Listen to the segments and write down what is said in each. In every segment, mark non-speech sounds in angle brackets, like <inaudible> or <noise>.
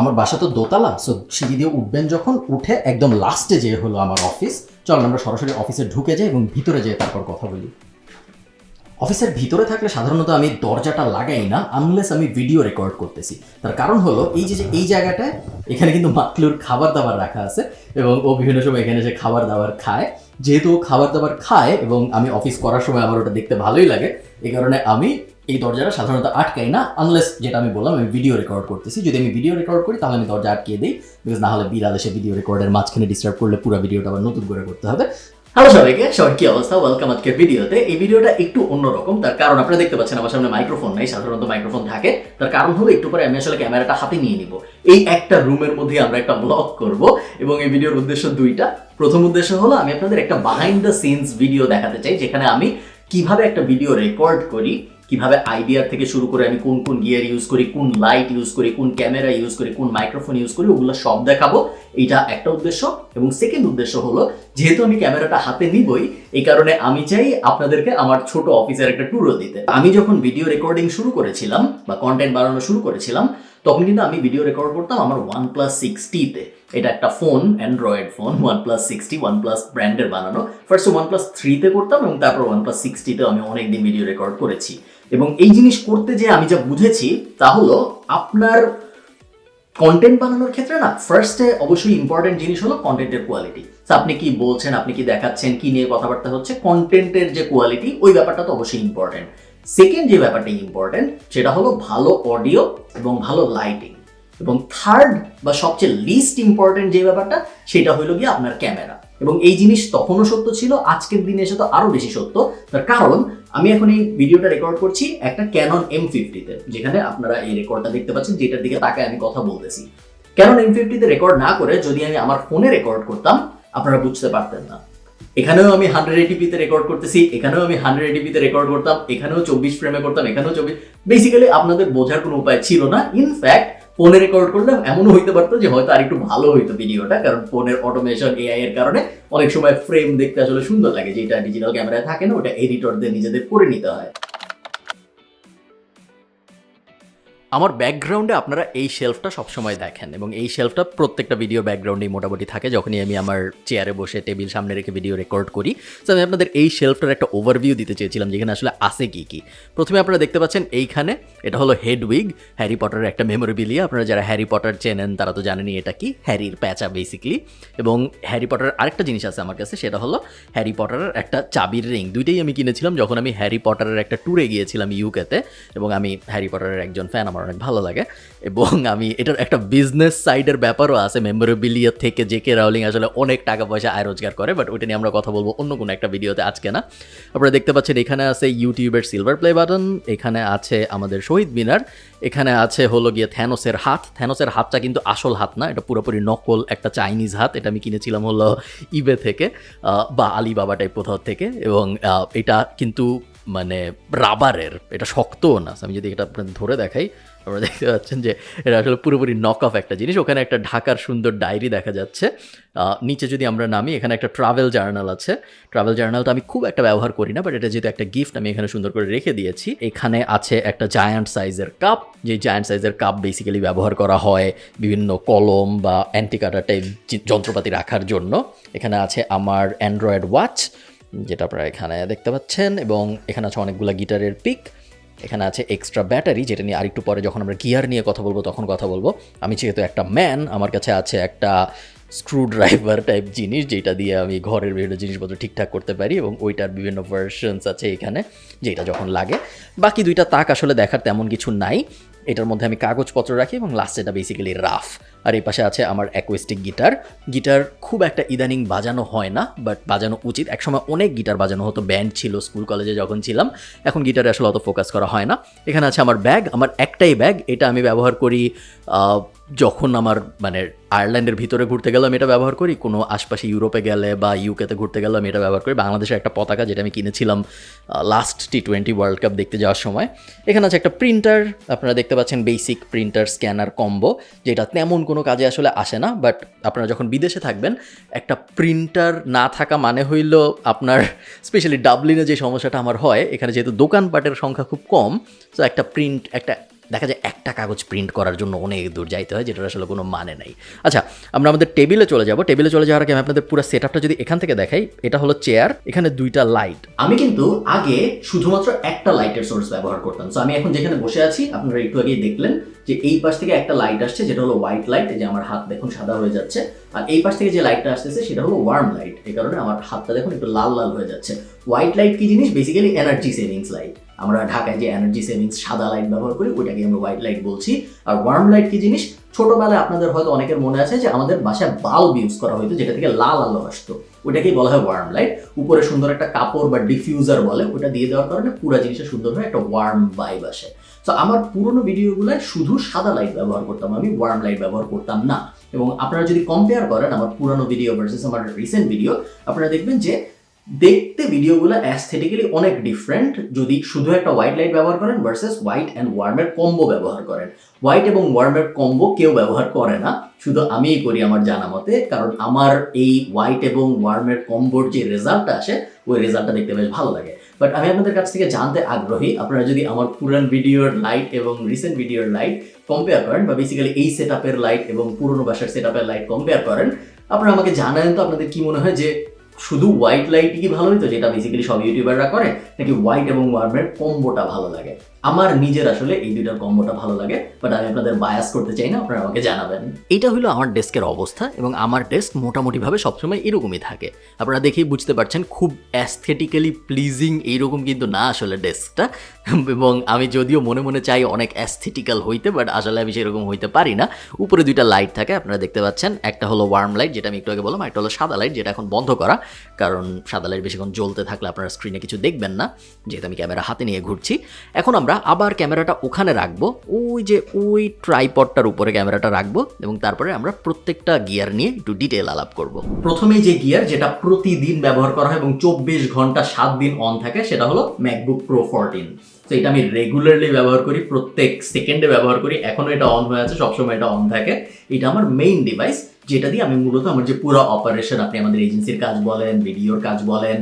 আমার বাসা তো দোতলা সো সিঁড়ি দিয়ে উঠবেন যখন, উঠে একদম লাস্টে যে হলো আমার অফিস চল আমরা সরাসরি অফিসে ঢুকে যাই এবং ভিতরে যেয়ে তারপর কথা বলি। অফিসের ভিতরে থাকলে সাধারণত আমি দরজাটা লাগাই না আনলেস আমি ভিডিও রেকর্ড করতেছি। তার কারণ হলো, এই যে, এই জায়গাটায় এখানে কিন্তু মাকলুর খাবার দাবার রাখা আছে এবং ও বিভিন্ন সময় এখানে যে খাবার দাবার খায়। যেহেতু খাবার দাবার খায় এবং আমি অফিস করার সময় আমার ওটা দেখতে ভালোই লাগে এই কারণে আমি এই দরজাটা সাধারণত আটকাই না আনলেস যেটা আমি বললাম, আমি ভিডিও রেকর্ড করতেছি। যদি আমি ভিডিও রেকর্ড করি, তাহলে আমি দরজা আটকিয়ে দিই বিকজ না হলে বিড়াল এসে ভিডিও রেকর্ডের মাঝখানে ডিস্টার্ব করলে পুরো ভিডিওটা আবার নতুন করে করতে হবে। হ্যালো সবাইকে, সবার কি অবস্থা? ওয়েলকাম আজকের ভিডিওতে এই ভিডিওটা একটু অন্যরকম। তার কারণ আপনারা দেখতে পাচ্ছেন, আমার সামনে মাইক্রোফোন নাই, সাধারণত মাইক্রোফোন থাকে। তার কারণ হলো, একটু পরে আমি আসলে ক্যামেরাটা হাতে নিয়ে নিব। এই একটা রুমের মধ্যে আমরা একটা ব্লগ করব, এবং এই ভিডিওর উদ্দেশ্য দুইটা। প্রথম উদ্দেশ্য হলো, আমি আপনাদের একটা বিহাইন্ড দ্য সিনস ভিডিও দেখাতে চাই, যেখানে আমি কীভাবে একটা ভিডিও রেকর্ড করি কীভাবে আইডিয়ার থেকে শুরু করে আমি কোন কোন গিয়ার ইউজ করি, কোন লাইট ইউজ করি, কোন ক্যামেরা ইউজ করি, কোন মাইক্রোফোন ইউজ করি, ওগুলো সব দেখাবো। এটা একটা উদ্দেশ্য। এবং সেকেন্ড উদ্দেশ্য হলো, যেহেতু আমি ক্যামেরাটা হাতে নিবই, এই কারণে আমি চাই আপনাদেরকে আমার ছোট অফিসের একটা ট্যুরও দিতে। আমি যখন ভিডিও রেকর্ডিং শুরু করেছিলাম, বা কন্টেন্ট বানানো শুরু করেছিলাম, তখন কিন্তু আমি ভিডিও রেকর্ড করতাম আমার ওয়ান প্লাস সিক্সটিতে এটা একটা phone android phone OnePlus sixty OnePlus ব্র্যান্ডের বানানো। ফার্স্ট ওয়ান প্লাস থ্রিতে করতাম এবং তারপর ওয়ান প্লাস সিক্সটিতে আমি অনেকদিন ভিডিও রেকর্ড করেছি। এবং এই জিনিস করতে যে আমি যা বুঝেছি তা হলো আপনার কন্টেন্ট বানানোর ক্ষেত্রে না ফার্স্টে অবশ্যই ইম্পর্টেন্ট জিনিস হলো কন্টেন্টের কোয়ালিটি আপনি কি বলছেন, আপনি কি দেখাচ্ছেন, কি নিয়ে কথাবার্তা হচ্ছে কন্টেন্টের যে কোয়ালিটি ওই ব্যাপারটা তো অবশ্যই ইম্পর্টেন্ট সেকেন্ড যে ব্যাপারটা ইম্পর্টেন্ট সেটা হলো ভালো অডিও এবং ভালো লাইটিং এবং থার্ড বা সবচেয়ে লিস্ট ইম্পর্টেন্ট যে ব্যাপারটা, সেটা হলো গিয়ে আপনার ক্যামেরা এবং এই জিনিস তখনও সত্য ছিল, আজকের দিনে এসে তো আরও বেশি সত্য। তার কারণ, আমি এখন এই ভিডিওটা রেকর্ড করছি একটা ক্যানন এম ফিফটিতে যেখানে আপনারা এই রেকর্ডটা দেখতে পাচ্ছেন, যেটার দিকে তাকায় আমি কথা বলতেছি। ক্যানন এম ফিফটিতে রেকর্ড না করে যদি আমি আমার ফোনে রেকর্ড করতাম, আপনারা বুঝতে পারতেন না। এখানেও আমি হান্ড্রেড এটিপিতে রেকর্ড করতেছি, এখানেও আমি হান্ড্রেড এটিপিতে রেকর্ড করতাম, এখানেও চব্বিশ ফ্রেমে করতাম, এখানেও চব্বিশ বেসিক্যালি আপনাদের বোঝার কোনো উপায় ছিল না। ইনফ্যাক্ট ফোনে রেকর্ড করলে এমনও হইতে পারতো যে হয়তো আর একটু ভালো হইতো ভিডিওটা, কারণ ফোনের অটোমেশন এআই এর কারণে অনেক সময় ফ্রেম দেখতে আসলে সুন্দর লাগে যেটা ডিজিটাল ক্যামেরায় থাকে না, ওটা এডিটরদের নিজেদের করে নিতে হয়। আমার ব্যাকগ্রাউন্ডে আপনারা এই শেলফটা সবসময় দেখেন এবং এই শেলফটা প্রত্যেকটা ভিডিও ব্যাকগ্রাউন্ডেই মোটামুটি থাকে। যখনই আমি আমার চেয়ারে বসে টেবিল সামনে রেখে ভিডিও রেকর্ড করি তো আমি আপনাদের এই শেলফটার একটা ওভারভিউ দিতে চেয়েছিলাম, যেখানে আসলে আছে কি কি। প্রথমে আপনারা দেখতে পাচ্ছেন এইখানে, এটা হলো হেডউইগ হ্যারি পটারের একটা মেমোরেবিলিয়া আপনারা যারা হ্যারি পটার চেনেন, তারা তো জানেনই এটা কি হ্যারির প্যাচা বেসিকলি এবং হ্যারি পটারের আরেকটা জিনিস আছে আমার কাছে, সেটা হলো হ্যারি পটারের একটা চাবির রিং দুইটাই আমি কিনেছিলাম যখন আমি হ্যারি পটারের একটা ট্যুরে গিয়েছিলাম ইউকেতে এবং আমি হ্যারি পটারের একজন ফ্যান আমার অনেক ভালো লাগে। এবং আমি এটার একটা বিজনেস সাইডের ব্যাপারও আছে। মেমোরেবিলিয়া থেকে জে কে রাউলিং আসলে অনেক টাকা পয়সা আয় রোজগার করে বাট ওইটা নিয়ে আমরা কথা বলব অন্য কোনো একটা ভিডিওতে আজকে না। আপনারা দেখতে পাচ্ছেন এখানে আছে ইউটিউবের সিলভার প্লে বাটন এখানে আছে আমাদের শহীদ মিনার, এখানে আছে হলো গিয়ে থ্যানোসের হাত। থ্যানোসের হাতটা কিন্তু আসল হাত না, এটা পুরোপুরি নকল একটা চাইনিজ হাত। এটা আমি কিনেছিলাম হলো ইবে থেকে বা আলিবাবা টাইপ কোথাও থেকে। এবং এটা কিন্তু মানে রাবারের এটা শক্তও না। আমি যদি এটা আপনাদের ধরে দেখাই, আপনারা দেখতে পাচ্ছেন যে এটা আসলে পুরোপুরি নক অফ একটা জিনিস। ওখানে একটা ঢাকার সুন্দর ডায়েরি দেখা যাচ্ছে। নিচে যদি আমরা নামি, এখানে একটা ট্রাভেল জার্নাল আছে। ট্রাভেল জার্নালটা আমি খুব একটা ব্যবহার করি না বাট এটা যেহেতু একটা গিফট আমি এখানে সুন্দর করে রেখে দিয়েছি। এখানে আছে একটা জায়ান্ট সাইজের কাপ যে জায়ান্ট সাইজের কাপ বেসিক্যালি ব্যবহার করা হয় বিভিন্ন কলম বা অ্যান্টিকাটা টাইপ যন্ত্রপাতি রাখার জন্য। এখানে আছে আমার অ্যান্ড্রয়েড ওয়াচ যেটা আপনারা এখানে দেখতে পাচ্ছেন, এবং এখানে আছে অনেকগুলো গিটারের পিক। এখানে আছে এক্সট্রা ব্যাটারি যেটা নিয়ে আরেকটু পরে যখন আমরা গিয়ার নিয়ে কথা বলব, তখন কথা বলব। আমি যেহেতু একটা ম্যান আমার কাছে আছে একটা স্ক্রু ড্রাইভার টাইপ জিনিস, যেটা দিয়ে আমি ঘরের বিভিন্ন জিনিসপত্র ঠিকঠাক করতে পারি, এবং ওইটার বিভিন্ন ভার্সনস আছে এখানে, যেটা যখন লাগে। বাকি দুইটা তাক আসলে দেখার তেমন কিছু নাই। এটার মধ্যে আমি কাগজপত্র রাখি এবং লাস্টে এটা বেসিক্যালি রাফ আর এই পাশে আছে আমার অ্যাকোয়েস্টিক গিটার গিটার খুব একটা ইদানিং বাজানো হয় না বাট বাজানো উচিত। একসময় অনেক গিটার বাজানো হতো ব্যান্ড ছিল স্কুল কলেজে যখন ছিলাম। এখন গিটারে আসলে অত ফোকাস করা হয় না। এখানে আছে আমার ব্যাগ আমার একটাই ব্যাগ এটা আমি ব্যবহার করি যখন আমার মানে আয়ারল্যান্ডের ভিতরে ঘুরতে গেলাম এটা ব্যবহার করি, কোনো আশপাশে ইউরোপে গেলে বা ইউকেতে ঘুরতে গেলাম এটা ব্যবহার করি, বাংলাদেশের একটা পতাকা যেটা আমি কিনেছিলাম last T twenty world cup দেখতে যাওয়ার সময়। এখানে আছে একটা প্রিন্টার আপনারা দেখতে পাচ্ছেন বেসিক প্রিন্টার স্ক্যানার কম্বো যেটা তেমন কোনো কাজে আসলে আসে না বাট আপনারা যখন বিদেশে থাকবেন, একটা প্রিন্টার না থাকা মানে হইল আপনার স্পেশালি ডাবলিনে যে সমস্যাটা আমার হয়, এখানে যেহেতু দোকানপাটের সংখ্যা খুব কম তো একটা প্রিন্ট একটা দেখা যায় একটা কাগজ প্রিন্ট করার জন্য অনেক দূর যাইতে হয়, যেটার আসলে কোনো মানে নাই। আচ্ছা আমরা আমাদের টেবিলে চলে যাব। টেবিলে চলে যাওয়ার আগে আমি আপনাদের পুরো সেট যদি এখান থেকে দেখাই, এটা হলো চেয়ার এখানে দুইটা লাইট আমি কিন্তু আগে শুধুমাত্র একটা লাইটের সোর্স ব্যবহার করতাম। সো আমি এখন যেখানে বসে আছি, আপনারা একটু আগেই দেখলেন যে এই পাশ থেকে একটা লাইট আসছে, যেটা হলো হোয়াইট লাইট যে আমার হাত দেখুন সাদা হয়ে যাচ্ছে। আর এই পাশ থেকে যে লাইটটা আসতেছে, সেটা হলো ওয়ার্ম লাইট এই কারণে আমার হাতটা দেখুন একটু লাল লাল হয়ে যাচ্ছে। হোয়াইট লাইট কি জিনিস? বেসিক্যালি এনার্জি সেভিংস লাইট আমরা ঢাকায় যে এনার্জি সেভিংস সাদা লাইট ব্যবহার করি ওইটাকে আমরা হোয়াইট লাইট বলছি। আর ওয়ার্ম লাইট কি জিনিস? ছোটবেলায় আপনাদের হয়তো অনেকের মনে আছে যে আমাদের বাসায় বাল্ব ইউজ করা হতো যেটা থেকে লাল আলো আসতো। ওটাকেই বলা হয় ওয়ার্ম লাইট উপরে সুন্দর একটা কাপড় বা ডিফিউজার বলে ওটা দিয়ে দেওয়ার কারণে পুরো জিনিসটা সুন্দর হয়ে, একটা ওয়ার্ম ভাইব আসে। তো আমার পুরোনো ভিডিওগুলোয় শুধু সাদা লাইট ব্যবহার করতাম, আমি ওয়ার্ম লাইট ব্যবহার করতাম না। এবং আপনারা যদি কম্পেয়ার করেন আমার পুরানো ভিডিও ভার্সেস আমার রিসেন্ট ভিডিও আপনারা দেখবেন যে দেখতে ভিডিওগুলো অ্যাস্থেটিক্যালি অনেক ডিফারেন্ট যদি শুধু একটা হোয়াইট লাইট ব্যবহার করেন ভার্সেস হোয়াইট অ্যান্ড ওয়ার্মের কম্বো ব্যবহার করেন। হোয়াইট এবং ওয়ার্মের কম্বো কেউ ব্যবহার করে না, শুধু আমিই করি আমার জানা মতে, কারণ আমার এই হোয়াইট এবং ওয়ার্মের কম্বোর যে রেজাল্টটা আসে, ওই রেজাল্টটা দেখতে বেশ ভালো লাগে। বাট আমি আপনাদের কাছ থেকে জানতে আগ্রহী, আপনারা যদি আমার পুরান ভিডিওর লাইট এবং রিসেন্ট ভিডিওর লাইট কম্পেয়ার করেন, বা বেসিক্যালি এই সেট লাইট এবং পুরনো বাসার সেট লাইট কম্পেয়ার করেন, আপনারা আমাকে জানান তো আপনাদের কি মনে হয় যে শুধু হোয়াইট লাইটই কি ভালো হইতো, যেটা বেসিক্যালি সব ইউটিউবাররা করে, নাকি হোয়াইট এবং ওয়ার্মের কম্বোটা ভালো লাগে? আমার নিজের আসলে এই দুইটার কম্বোটা ভালো লাগে বাট আমি আপনাদের বায়াস করতে চাই না, আপনারা আমাকে জানাবেন। এটা হলো আমার ডেস্কের অবস্থা, এবং আমার ডেস্ক মোটামুটিভাবে সবসময় এরকমই থাকে। আপনারা দেখেই বুঝতে পারছেন, খুব অ্যাস্থেটিক্যালি প্লিজিং এইরকম কিন্তু না আসলে ডেস্কটা, এবং আমি যদিও মনে মনে চাই অনেক অ্যাস্থেটিক্যাল হইতে বাট আসলে আমি সেরকম হইতে পারি না। উপরে দুইটা লাইট থাকে, আপনারা দেখতে পাচ্ছেন। একটা হলো ওয়ার্ম লাইট যেটা আমি একটু আগে বললাম একটা হলো সাদা লাইট যেটা এখন বন্ধ করা। কারণ সাদা লাইট বেশিক্ষণ জ্বলতে থাকলে আপনারা স্ক্রিনে কিছু দেখবেন না। যেহেতু আমি ক্যামেরা হাতে নিয়ে ঘুরছি। এখন আমরা আবার ক্যামেরাটা ওখানে রাখব। ওই যে ওই ট্রাইপডটার উপরে ক্যামেরাটা রাখব এবং তারপরে আমরা প্রত্যেকটা গিয়ার নিয়ে একটু ডিটেল আলাপ করব। প্রথমে যে গিয়ার যেটা প্রতিদিন ব্যবহার করা হয় এবং চব্বিশ ঘণ্টা সাত দিন অন থাকে, সেটা হলো ম্যাকবুক প্রো ফোরটিন তো এটা আমি রেগুলারলি ব্যবহার করি, প্রত্যেক সেকেন্ডে ব্যবহার করি। এখনও এটা অন হয়ে আছে, সবসময় এটা অন থাকে। এটা আমার মেইন ডিভাইস যেটা দিয়ে আমি মূলত আমার যে পুরো অপারেশন আপনি আমাদের এজেন্সির কাজ বলেন ভিডিওর কাজ বলেন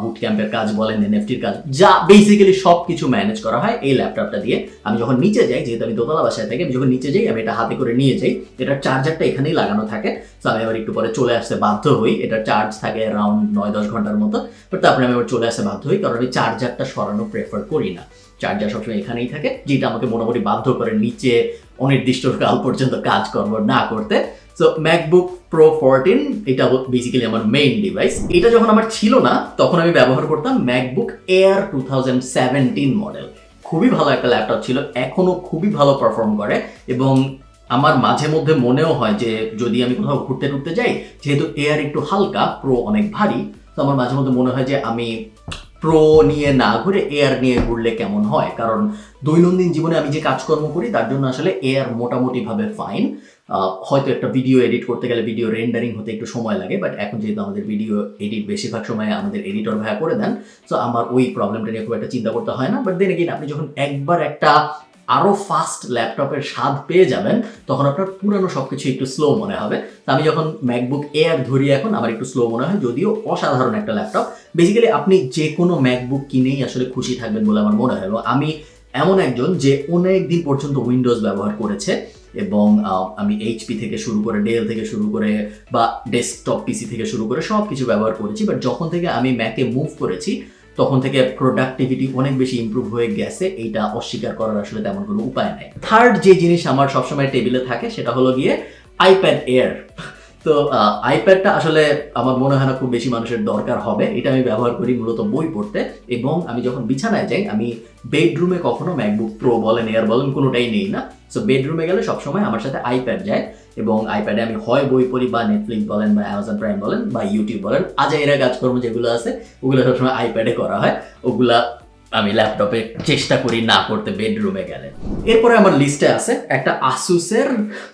বুট ক্যাম্পের কাজ বলেন এনএফটির কাজ, যা বেসিক্যালি সব কিছু ম্যানেজ করা হয় এই ল্যাপটপটা দিয়ে। আমি যখন নিচে যাই, যেহেতু আমি দোতলা বাসায় থাকি, আমি যখন নিচে যাই, আমি এটা হাতে করে নিয়ে যাই, এটার চার্জারটা এখানেই লাগানো থাকে। তো আমি আবার একটু পরে চলে আসতে বাধ্য হই। এটা চার্জ থাকে অ্যারাউন্ড নয় দশ ঘণ্টার মতো। বাট তারপরে আমি আবার চলে আসতে বাধ্য হই, কারণ আমি চার্জারটা সরানো প্রেফার করি না। চার্জার সবসময় এখানেই থাকে, যেটা আমাকে মোটামুটি বাধ্য করে নিচে অনির্দিষ্ট কাল পর্যন্ত কাজকর্ম না করতে। সো ম্যাকবুক প্রো ফোরটিন এটা বেসিক্যালি আমার মেইন ডিভাইস এটা যখন আমার ছিল না, তখন আমি ব্যবহার করতাম MacBook air two thousand seventeen model খুবই ভালো একটা ল্যাপটপ ছিল এখনও খুবই ভালো পারফর্ম করে এবং আমার মাঝে মধ্যে মনেও হয় যে যদি আমি কোথাও ঘুরতে টুরতে যাই, যেহেতু এয়ার একটু হালকা প্রো অনেক ভারী, তো আমার মাঝে মধ্যে মনে হয় যে আমি প্রো নিয়ে না ঘুরে এয়ার নিয়ে ঘুরলে কেমন হয়? কারণ দৈনন্দিন জীবনে আমি যে কাজকর্ম করি, তার জন্য আসলে এয়ার মোটামুটিভাবে ফাইন হয়তো একটা ভিডিও এডিট করতে গেলে ভিডিও রেন্ডারিং হতে একটু সময় লাগে বাট এখন যেহেতু আমাদের ভিডিও এডিট বেশিরভাগ সময় আমাদের এডিটর ভাইয়া করে দেন সো আমার ওই প্রবলেমটা নিয়ে খুব একটা চিন্তা করতে হয় না। বাট দেন এগেইন আপনি যখন একবার একটা আরও ফাস্ট ল্যাপটপের স্বাদ পেয়ে যাবেন, তখন আপনার পুরানো সব কিছু একটু স্লো মনে হবে। তো আমি যখন ম্যাকবুক এয়ার ধরি এখন, আমার একটু স্লো মনে হয়, যদিও অসাধারণ একটা ল্যাপটপ বেসিক্যালি আপনি যে কোনো ম্যাকবুক কিনেই আসলে খুশি থাকবেন বলে আমার মনে হয়। এবং আমি এমন একজন যে অনেক দিন পর্যন্ত উইন্ডোজ ব্যবহার করেছে। এবং আমি এইচপি থেকে শুরু করে ডেল থেকে শুরু করে বা ডেস্কটপ পিসি থেকে শুরু করে সব কিছু ব্যবহার করেছি। বাট যখন থেকে আমি ম্যাকে মুভ করেছি, তখন থেকে প্রোডাক্টিভিটি অনেক বেশি ইম্প্রুভ হয়ে গেছে। এইটা অস্বীকার করার আসলে তেমন কোনো উপায় নাই। থার্ড যে জিনিস আমার সবসময় টেবিলে থাকে, সেটা হলো গিয়ে আইপ্যাড এয়ার তো আইপ্যাডটা আসলে আমার মনে হয় না খুব বেশি মানুষের দরকার হবে। এটা আমি ব্যবহার করি মূলত বই পড়তে এবং আমি যখন বিছানায় যাই, আমি বেডরুমে কখনো ম্যাকবুক প্রো বলেন এয়ার বলেন, কোনোটাই নেই না। সো বেডরুমে গেলে সবসময় আমার সাথে আইপ্যাড যায় এবং আইপ্যাডে আমি হয় বই পড়ি বা নেটফ্লিক্স বলেন বা অ্যামাজন প্রাইম বলেন বা ইউটিউব বলেন, আজাইরা কাজকর্ম যেগুলো আছে, ওগুলো সবসময় আইপ্যাডে করা হয়। ওগুলা আমি ল্যাপটপে চেষ্টা করি না করতে বেডরুমে গেলে। এরপরে আমার লিস্টে আছে একটা আসুসের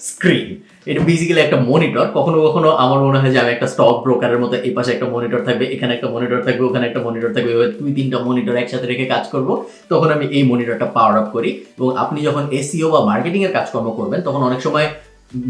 স্ক্রিন এটা বেসিক্যালি একটা মনিটর কখনো কখনো আমার মনে হয় যে আমি একটা স্টক ব্রোকারের মতো এই পাশে একটা মনিটর থাকবে, এখানে একটা মনিটর থাকবে, ওখানে একটা মনিটর থাকবে, এভাবে দুই তিনটা মনিটর একসাথে রেখে কাজ করব, তখন আমি এই মনিটরটা পাওয়ার আপ করি। এবং আপনি যখন এসিও বা মার্কেটিং এর কাজকর্ম করবেন, তখন অনেক সময়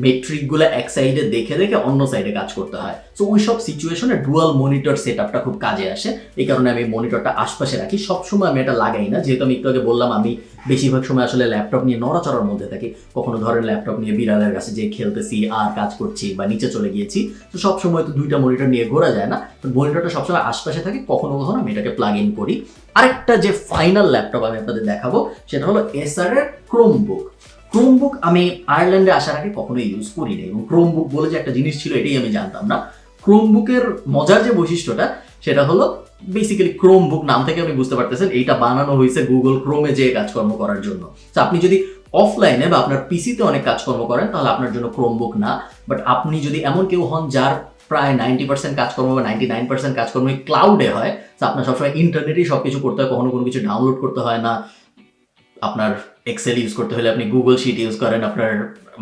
মেট্রিকগুলো এক সাইডে দেখে দেখে অন্য সাইডে কাজ করতে হয়। সো ওই সব সিচুয়েশনে ডুয়াল মনিটর সেট আপটা খুব কাজে আসে। এই কারণে আমি মনিটরটা আশপাশে রাখি। সবসময় আমি এটা লাগাই না। যেহেতু আমি একটু আগে বললাম, আমি বেশিরভাগ সময় আসলে ল্যাপটপ নিয়ে নড়াচড়ার মধ্যে থাকি। কখনো ধরেন ল্যাপটপ নিয়ে বিড়ালের কাছে যে খেলতেছি, আর কাজ করছি বা নিচে চলে গিয়েছি, তো সবসময় তো দুইটা মনিটর নিয়ে ঘোরা যায় না। তো মনিটরটা সবসময় আশপাশে থাকে। কখনো কখনো আমি এটাকে প্লাগ ইন করি। আরেকটা যে ফাইনাল ল্যাপটপ আমি আপনাদের দেখাবো, সেটা হলো এসআর এর ক্রোমবুক ক্রোমবুক আমি আয়ারল্যান্ডে আসার আগে কখনোই ইউজ করি না এবং ক্রোমবুক বলে যে একটা জিনিস ছিল এটাই আমি জানতাম না। ক্রোমবুকের মজার যে বৈশিষ্ট্যটা, সেটা হলো বেসিক্যালি ক্রোমবুক নাম থেকে আপনি বুঝতে পারতেছেন, এইটা বানানো হয়েছে গুগল ক্রোমে যে কাজকর্ম করার জন্য। তো আপনি যদি অফলাইনে বা আপনার পিসিতে অনেক কাজকর্ম করেন, তাহলে আপনার জন্য ক্রোমবুক না। বাট আপনি যদি এমন কেউ হন যার প্রায় নাইনটি পার্সেন্ট কাজকর্ম বা নাইনটি নাইন পার্সেন্ট কাজকর্ম ক্লাউডে হয় তো আপনার সবসময় ইন্টারনেটেই সব কিছু করতে হয়, কখনো কোনো কিছু ডাউনলোড করতে হয় না। আপনার এক্সেল ইউজ করতে হলে আপনি গুগল শিট ইউজ করেন, আপনার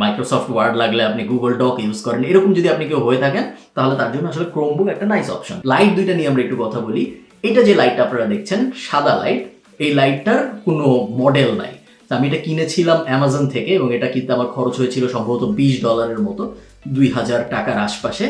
মাইক্রোসফট ওয়ার্ড লাগলে আপনি গুগল ডক ইউজ করেন, এরকম যদি আপনি কেউ হয়ে থাকেন, তাহলে তার জন্য আসলে ক্রোমবুক একটা নাইস অপশন লাইট দুইটা নিয়ে আমরা একটু কথা বলি। এটা যে লাইটটা আপনারা দেখছেন, সাদা লাইট এই লাইটটার কোনো মডেল নাই। আমি এটা কিনেছিলাম অ্যামাজন থেকে এবং এটা কিনতে আমার খরচ হয়েছিল সম্ভবত বিশ ডলারের মতো, দুই হাজার টাকার আশপাশে।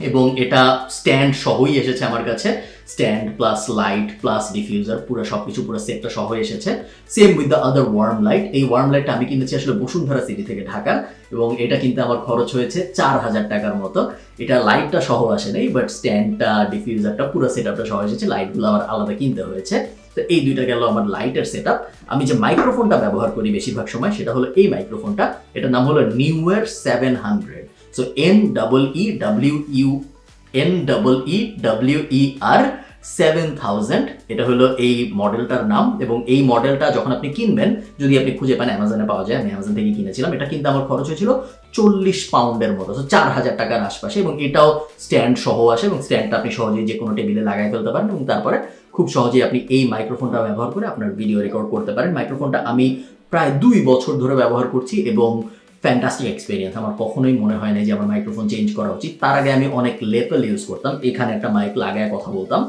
এবং এটা স্ট্যান্ড সহই এসেছে আমার কাছে। Stand plus light plus diffuser পুরো সব কিছু পুরো সেটটা সহ এসেছে। Same with the other warm light এই ওয়ার্ম লাইটটা আমি কিনেছি আসলে বসুন্ধরা সিটি থেকে ঢাকা এবং এটা কিনতে আমার খরচ হয়েছে চার হাজার টাকার মতো। এটা লাইটটা সহ আসে নাই বাট স্ট্যান্ডটা ডিফিউজারটা পুরো সেট আপটা সহ এসেছে। লাইটগুলো আমার আলাদা কিনতে হয়েছে। তো এই দুইটা গেল আমার লাইটের সেট আমি যে মাইক্রোফোনটা ব্যবহার করি বেশিরভাগ সময়, সেটা হলো এই মাইক্রোফোনটা এটার নাম হলো new newer seven hundred so N double E W U N double E W E R seven thousand এটা হলো এই মডেলটার নাম এবং এই মডেলটা যখন আপনি কিনবেন, যদি আপনি খুঁজে পান, অ্যামাজনে পাওয়া যায়, আমি অ্যামাজন থেকে কিনেছিলাম। এটা কিন্তু আমার খরচ হয়েছিল চল্লিশ পাউন্ডের মতো তো চার হাজার টাকার আশপাশে এবং এটাও স্ট্যান্ড সহ আসে এবং স্ট্যান্ডটা আপনি সহজেই যে কোনো টেবিলে লাগাই ফেলতে পারেন এবং তারপরে খুব সহজেই আপনি এই মাইক্রোফোনটা ব্যবহার করে আপনার ভিডিও রেকর্ড করতে পারেন। মাইক্রোফোনটা আমি প্রায় দুই বছর ধরে ব্যবহার করছি এবং ফ্যান্টাস্টিক এক্সপিরিয়েন্স আমার কখনোই মনে হয় না যে আমার মাইক্রোফোন চেঞ্জ করা উচিত। তার আগে আমি অনেক লেপেল ইউজ করতাম। এখানে একটা মাইক লাগায় কথা বলতাম।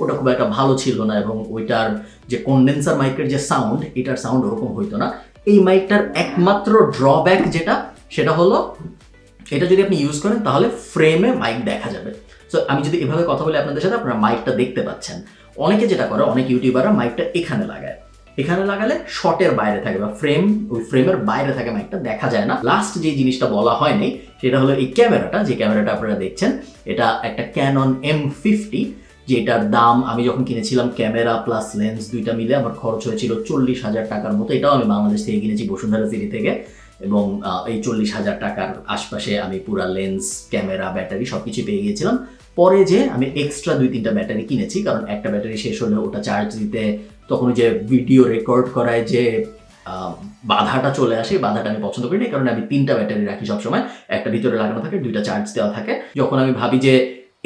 ওটা খুব একটা ভালো ছিল না এবং ওইটার যে কন্ডেন্সার মাইকের যে সাউন্ড এটার সাউন্ড ওরকম হইতো না। এই মাইকটার একমাত্র ড্রব্যাক যেটা, সেটা হলো এটা যদি আপনি ইউজ করেন, তাহলে ফ্রেমে মাইক দেখা যাবে। সো আমি যদি এভাবে কথা বলি আপনাদের সাথে, আপনারা মাইকটা দেখতে পাচ্ছেন। অনেকে যেটা করে, অনেক ইউটিউবাররা মাইকটা এখানে লাগায়। এখানে লাগালে শর্টের বাইরে থাকে বা ফ্রেম ওই ফ্রেমের বাইরে থাকে মাইকটা দেখা যায় না। লাস্ট যে জিনিসটা বলা হয়নি, সেটা হলো এই ক্যামেরাটা। যে ক্যামেরাটা আপনারা দেখছেন, এটা একটা ক্যানন এম ফিফটি যেটার দাম আমি যখন কিনেছিলাম, ক্যামেরা প্লাস লেন্স দুইটা মিলে আমার খরচ হয়েছিল চল্লিশ হাজার টাকার মতো। এটাও আমি বাংলাদেশ থেকে কিনেছি, বসুন্ধরা সিটি থেকে। এবং এই চল্লিশ হাজার টাকার আশপাশে আমি পুরা লেন্স ক্যামেরা ব্যাটারি সব কিছু পেয়ে গিয়েছিলাম। পরে যে আমি এক্সট্রা দুই তিনটা ব্যাটারি কিনেছি, কারণ একটা ব্যাটারি শেষ হলে ওটা চার্জ দিতে তখন যে ভিডিও রেকর্ড করায় যে বাধাটা চলে আসে বাধাটা আমি পছন্দ করি না কারণ আমি তিনটা ব্যাটারি রাখি সবসময়। একটা ভিতরে লাগানো থাকে, দুইটা চার্জ দেওয়া থাকে। যখন আমি ভাবি যে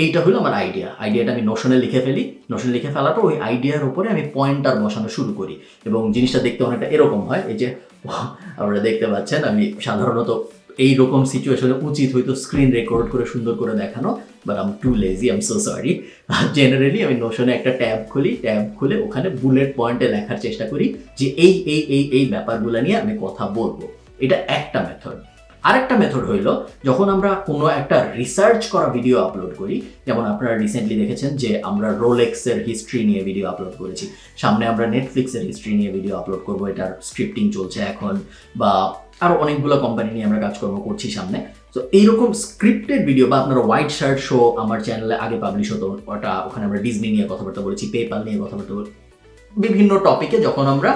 এইটা হলো আমার আইডিয়া আইডিয়াটা আমি নোশনে লিখে ফেলি নোশনে লিখে ফেলার পর ওই আইডিয়ার উপরে আমি পয়েন্টার বসানো শুরু করি। এবং জিনিসটা দেখতে অনেকটা এরকম হয়, এই যে, <laughs> আপনারা দেখতে পাচ্ছেন, আমি সাধারণত এই রকম সিচুয়েশনে উচিত হয়তো স্ক্রিন রেকর্ড করে সুন্দর করে দেখানো but um too lazy um so sorry generally আমি নোশনে একটা ট্যাব খুলি ট্যাব খুলে ওখানে বুলেট পয়েন্টে লেখার চেষ্টা করি যে এই এই এই এই ব্যাপারগুলো নিয়ে আমি কথা বলব। এটা একটা মেথড আরেকটা মেথড হইল, যখন আমরা কোনো একটা রিসার্চ করা ভিডিও আপলোড করি, যেমন আপনারা রিসেন্টলি দেখেছেন যে আমরা রোলেক্সের হিস্ট্রি নিয়ে ভিডিও আপলোড করেছি। সামনে আমরা নেটফ্লিক্সের হিস্ট্রি নিয়ে ভিডিও আপলোড করব, এটার স্ক্রিপ্টিং চলছে এখন, বা আরও অনেকগুলো কোম্পানি নিয়ে আমরা কাজকর্ম করছি সামনে। তো এইরকম স্ক্রিপ্টেড ভিডিও বা আপনারা হোয়াইট শার্ট শো আমার চ্যানেলে আগে পাবলিশ হতো, ওটা ওখানে আমরা ডিজনি নিয়ে কথাবার্তা বলেছি পেপাল নিয়ে কথাবার্তা বিভিন্ন টপিকে যখন আমরা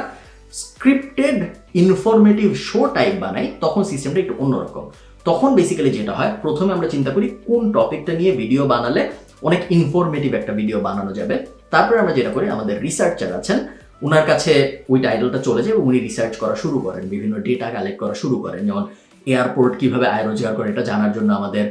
স্ক্রিপ্টেড ইনফরমেটিভ শো টাইপ বানাই, তখন সিস্টেমটা একটু অন্যরকম। তখন বেসিক্যালি যেটা হয়, প্রথমে আমরা চিন্তা করি কোন টপিকটা নিয়ে ভিডিও বানালে অনেক ইনফরমেটিভ একটা ভিডিও বানানো যাবে। তারপরে আমরা যেটা করি, আমাদের রিসার্চার আছেন ওনার কাছে ওই টাইটেলটা চলে যায় এবং উনি রিসার্চ করা শুরু করেন, বিভিন্ন ডেটা কালেক্ট করা শুরু করেন। যেমন এয়ারপোর্ট কীভাবে আয় রোজগার করে, এটা জানার জন্য আমাদের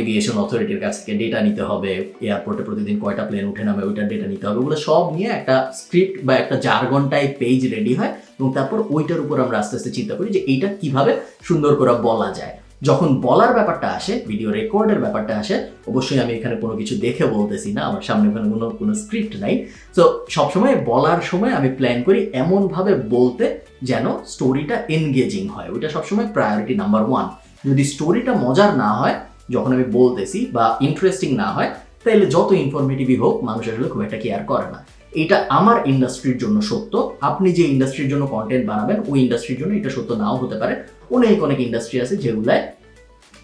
এভিয়েশন অথরিটির কাছ থেকে ডেটা নিতে হবে। এয়ারপোর্টে প্রতিদিন কয়টা প্লেন উঠে নামে, ওইটার ডেটা নিতে হবে। ওগুলো সব নিয়ে একটা স্ক্রিপ্ট বা একটা জার্গন টাইপ পেজ রেডি হয় এবং তারপর ওইটার উপর আমরা আস্তে আস্তে চিন্তা করি যে এইটা কীভাবে সুন্দর করে বলা যায়। যখন বলার ব্যাপারটা আসে ভিডিও রেকর্ডের ব্যাপারটা আসে, অবশ্যই আমি এখানে কোনো কিছু দেখে বলতেছি না, আমার সামনে ওখানে কোনো কোনো স্ক্রিপ্ট নাই। তো সবসময় বলার সময় আমি প্ল্যান করি এমনভাবে বলতে যেন স্টোরিটা এনগেজিং হয়। ওইটা সবসময় প্রায়োরিটি নাম্বার ওয়ান যদি স্টোরিটা মজার না হয়, যখন আমি বলতেছি বা ইন্টারেস্টিং না হয় তাহলে যত ইনফরমেটিভই হোক, মানুষ আসলে খুব একটা কেয়ার করে না। এটা আমার ইন্ডাস্ট্রির জন্য সত্য। আপনি যে ইন্ডাস্ট্রির জন্য কন্টেন্ট বানাবেন, ওই ইন্ডাস্ট্রির জন্য এটা সত্য নাও হতে পারে। অনেক অনেক ইন্ডাস্ট্রি আছে যেগুলায়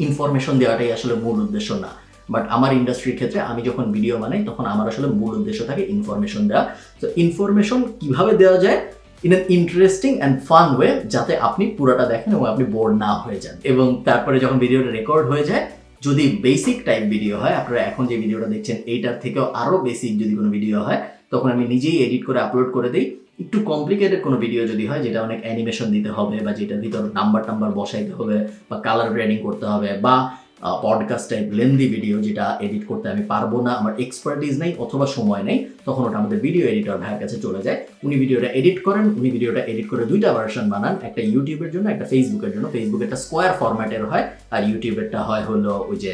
ইনফরমেশন দেওয়াটাই আসলে মূল উদ্দেশ্য না। বাট আমার ইন্ডাস্ট্রির ক্ষেত্রে আমি যখন ভিডিও বানাই, তখন আমার আসলে মূল উদ্দেশ্য থাকে ইনফরমেশন দেওয়া। তো ইনফরমেশন কীভাবে দেওয়া যায়? In an interesting and fun way যাতে আপনি পুরোটা দেখেন এবং আপনি বোর না হয়ে যান। এবং তারপরে যখন ভিডিওটা রেকর্ড হয়ে যায়, যদি বেসিক টাইপ ভিডিও হয়, আপনারা এখন যে ভিডিওটা দেখছেন, এইটার থেকেও আরও বেসিক যদি কোনো ভিডিও হয় তখন আমি নিজেই এডিট করে আপলোড করে দিই। একটু কমপ্লিকেটেড কোনো ভিডিও যদি হয়, যেটা অনেক অ্যানিমেশন দিতে হবে বা যেটার ভিতর নাম্বার টাম্বার বসাইতে হবে বা কালার গ্রেডিং করতে হবে বা পডকাস্ট টাইপ লেন্দি ভিডিও যেটা এডিট করতে আমি পারব না, আমার এক্সপার্টিস নেই অথবা সময় নেই, তখন ওটা আমাদের ভিডিও এডিটর ভাইয়ের কাছে চলে যায়। উনি ভিডিওটা এডিট করেন, উনি ভিডিওটা এডিট করে দুইটা ভার্সন বানান, একটা ইউটিউবের জন্য, একটা ফেসবুকের জন্য। ফেসবুক একটা স্কোয়ার ফরম্যাটের হয়, আর ইউটিউবেরটা হয় হলো ওই যে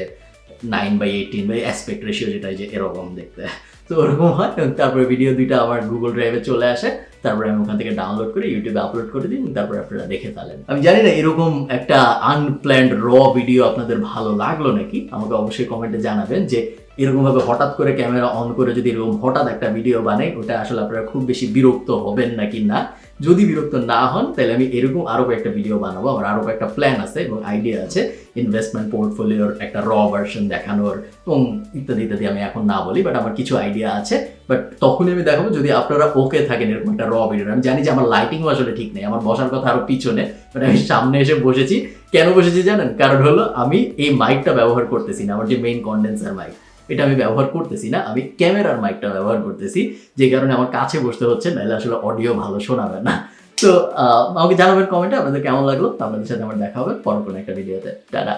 nine by eighteen by aspect ratio যেটা যে এরকম দেখতে। তো ওরকম হয়, এবং তারপরে ভিডিও দুইটা আমার গুগল ড্রাইভে চলে আসে। তারপরে আমি ওখান থেকে ডাউনলোড করে ইউটিউবে আপলোড করে দিই তারপরে আপনারা দেখে ফেলেন। আমি জানি না, এরকম একটা আনপ্ল্যান্ড র ভিডিও আপনাদের ভালো লাগল নাকি? আমাকে অবশ্যই কমেন্টে জানাবেন যে এরকম ভাবে হঠাৎ করে ক্যামেরা অন করে যদি এরকম হঠাৎ একটা ভিডিও বানাই, ওটা আসলে আপনারা খুব বেশি বিরক্ত হবেন নাকি না? যদি বিরক্ত না হন, তাহলে আমি এরকম আরও কয়েকটা ভিডিও বানাবো। আমার আরও কয়েকটা প্ল্যান আছে এবং আইডিয়া আছে ইনভেস্টমেন্ট পোর্টফোলিওর একটা র ভার্সন দেখানোর এবং ইত্যাদি ইত্যাদি আমি এখন না বলি বাট আমার কিছু আইডিয়া আছে। বাট তখনই আমি দেখাবো, যদি আপনারা ওকে থাকেন এরকম একটা র। ভিডিও আমি জানি যে আমার লাইটিংও আসলে ঠিক নেই, আমার বসার কথা আরও পিছনে বাট আমি সামনে এসে বসেছি। কেন বসেছি জানেন? কারণ হলো আমি এই মাইকটা ব্যবহার করতেছি না, আমার যে মেইন কন্ডেন্সার মাইক এটা আমি ব্যবহার করতেছি না, আমি ক্যামেরার মাইকটা ব্যবহার করতেছি, যে কারণে আমার কাছে বসতে হচ্ছে, নাহলে আসলে অডিও ভালো শোনাবে না। তো আমাকে জানাবেন কমেন্টে আপনাদের কেমন লাগল আপনাদের সাথে আমার দেখা হবে পরপর কোনো একটা ভিডিওতে টাটা।